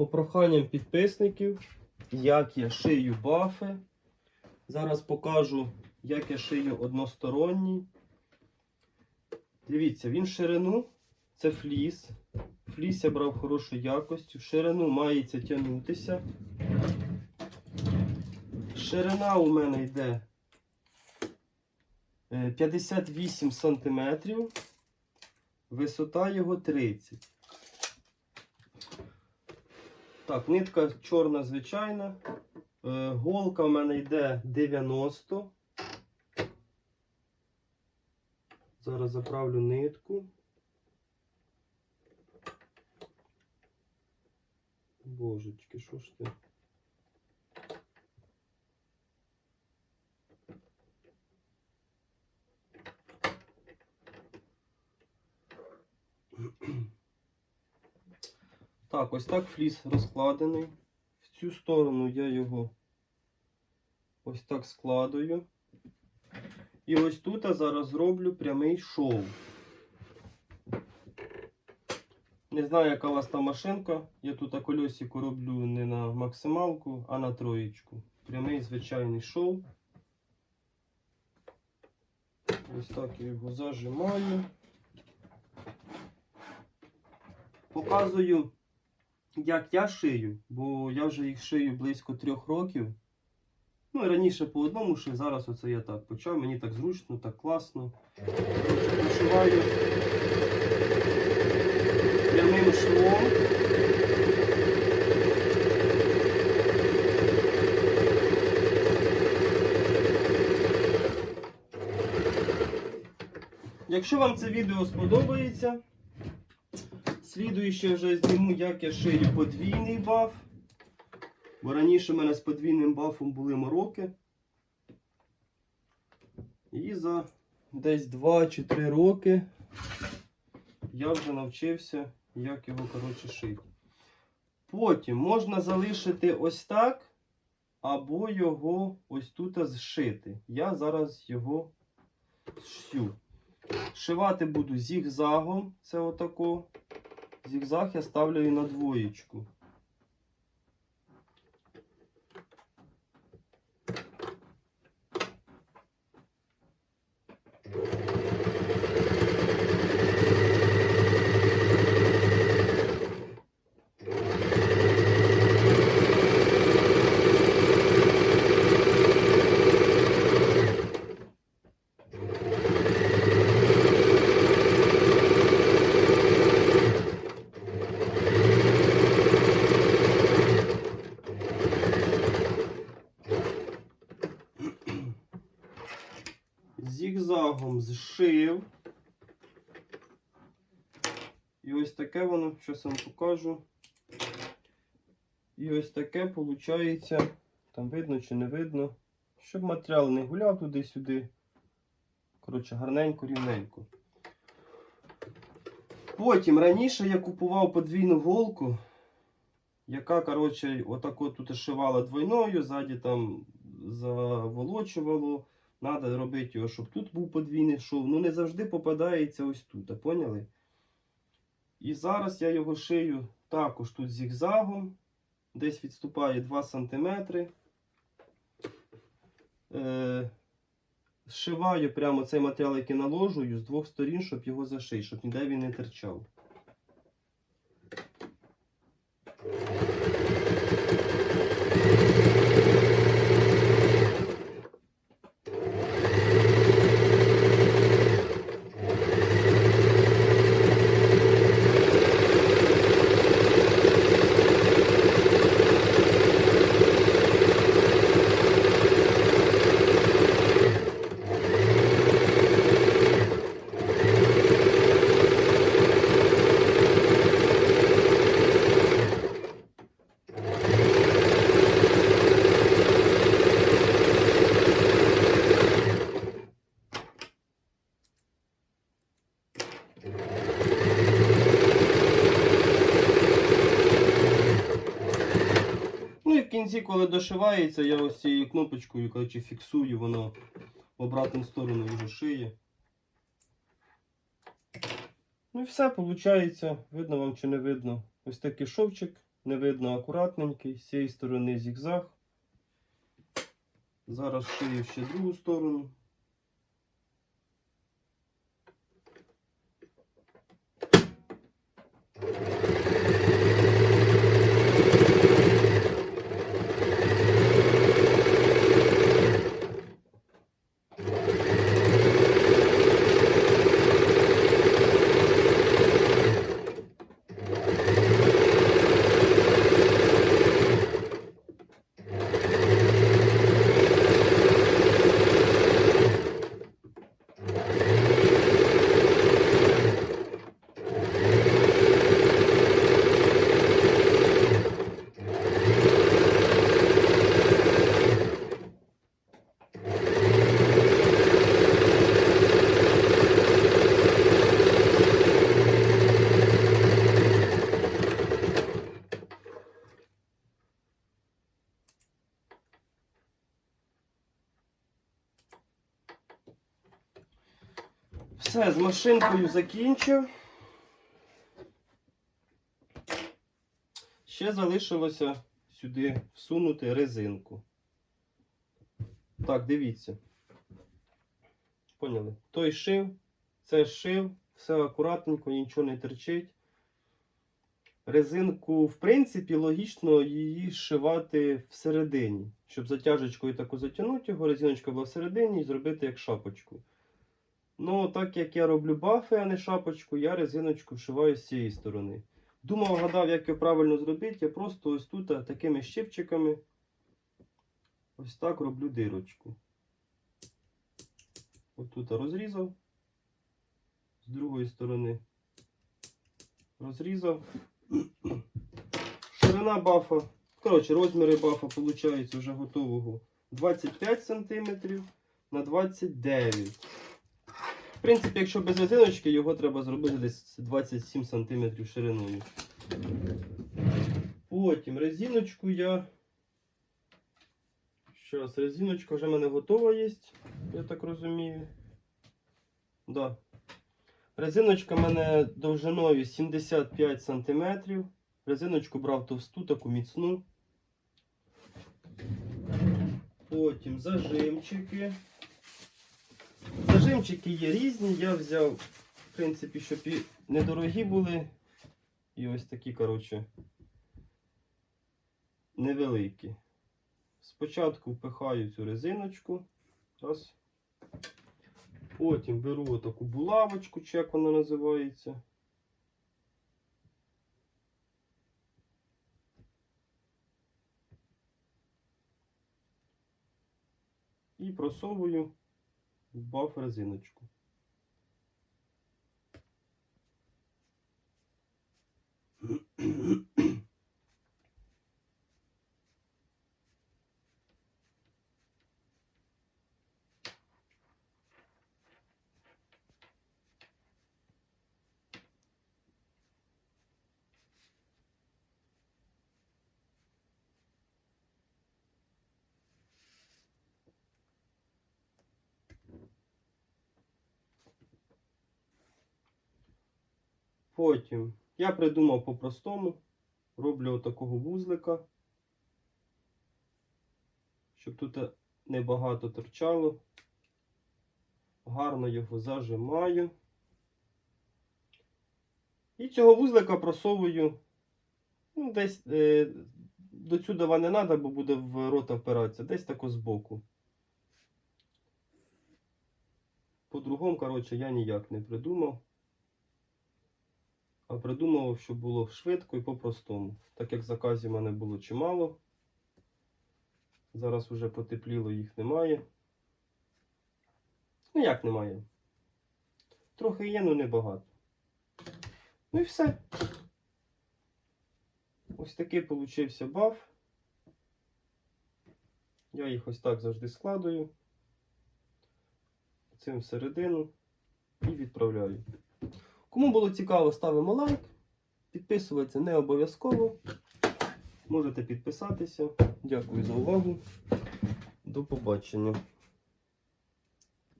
по проханням підписників, як я шию бафи. Зараз покажу, як я шию односторонній. Дивіться, він ширину це фліс. Фліс я брав хорошої якості. Ширину мається тягнутися. Ширина у мене йде е, 58 см. Висота його 30. Так, нитка чорна звичайна. Е, Голка в мене йде 90. Зараз заправлю нитку. Божечки, що ж ти? Так, ось так фліс розкладений. В цю сторону я його ось так складую. І ось тут я зараз зроблю прямий шов. Не знаю, яка у вас там машинка. Я тут кольосику роблю не на максималку, а на троєчку. Прямий звичайний шов. Ось так я його зажимаю. Показую, як я шию, бо я вже їх шию близько трьох років. Ну, і раніше по одному шив, зараз оце я так почав. Мені так зручно, так класно. Вишиваю прямим швом. Якщо вам це відео сподобається, слідуюче вже зніму, як я шию подвійний баф. Бо раніше в мене з подвійним бафом були мороки. І за десь 2 чи 3 роки я вже навчився, як його коротше шити. Потім можна залишити ось так, або його ось тут зшити. Я зараз його зшью. Шивати буду зігзагом. Це отако. Зігзаг я ставлю на двоєчку. Зігзагом зшив. І ось таке воно, зараз вам покажу. І ось таке виходить, там видно чи не видно, щоб матеріал не гуляв туди-сюди. Коротше, гарненько, рівненько. Потім раніше я купував подвійну голку, яка, коротше, отако тут шивала двойною, ззаді там заволочувало. Надо робити його, щоб тут був подвійний шов. Ну не завжди попадається ось тут, поняли? І зараз я його шию також тут зігзагом. Десь відступає 2 см. Е, Зшиваю прямо цей матеріал, який наложую, з двох сторін, щоб його зашити, щоб ніде він не терчав. Кінці, коли дошивається, я ось цією кнопочкою коротше, фіксую, воно в обратну сторону його шиє. Ну і все, виходить, видно вам чи не видно. Ось такий шовчик не видно акуратненький, з цієї сторони зігзаг. Зараз шию ще другу сторону. Все, з машинкою закінчив. Ще залишилося сюди всунути резинку. Так, дивіться. Поняли? Той шив, це шив, все акуратненько, нічого не терчить. Резинку, в принципі, логічно її зшивати всередині, щоб затяжечкою таку затягнути його, резиночка була всередині і зробити як шапочку. Ну, так як я роблю бафи, а не шапочку, я резиночку вшиваю з цієї сторони. Думав, гадав, як його правильно зробити. Я просто ось тут такими щипчиками ось так роблю дирочку. Ось тут розрізав. З другої сторони розрізав. Ширина бафа. Коротше, розміри бафа виходить вже готового 25 см на 29 в принципі, якщо без резиночки, його треба зробити десь 27 см шириною. Потім резиночку я. Зараз, резиночка вже в мене готова є, я так розумію. Да. Резиночка в мене довжиною 75 см. Резиночку брав товсту, таку міцну. Потім зажимчики. Зажимчики є різні, я взяв, в принципі, щоб і недорогі були. І ось такі, коротше, невеликі. Спочатку впихаю цю резиночку. Раз. Потім беру таку булавочку, чи як вона називається. І просовую в баф резиночку. Потім я придумав по-простому. Роблю отакого вузлика, щоб тут небагато торчало. Гарно його зажимаю. І цього вузлика просовую ну, десь е, до сюди не треба, бо буде в рота впиратися, десь тако збоку. По-другому, коротше, я ніяк не придумав. А придумав, щоб було швидко і по-простому. Так як заказів в мене було чимало. Зараз вже потепліло, їх немає. Ну як немає? Трохи є, але небагато. Ну і все. Ось такий получився баф. Я їх ось так завжди складую. Цим всередину і відправляю. Кому було цікаво, ставимо лайк. Підписуватися не обов'язково. Можете підписатися. Дякую за увагу. До побачення.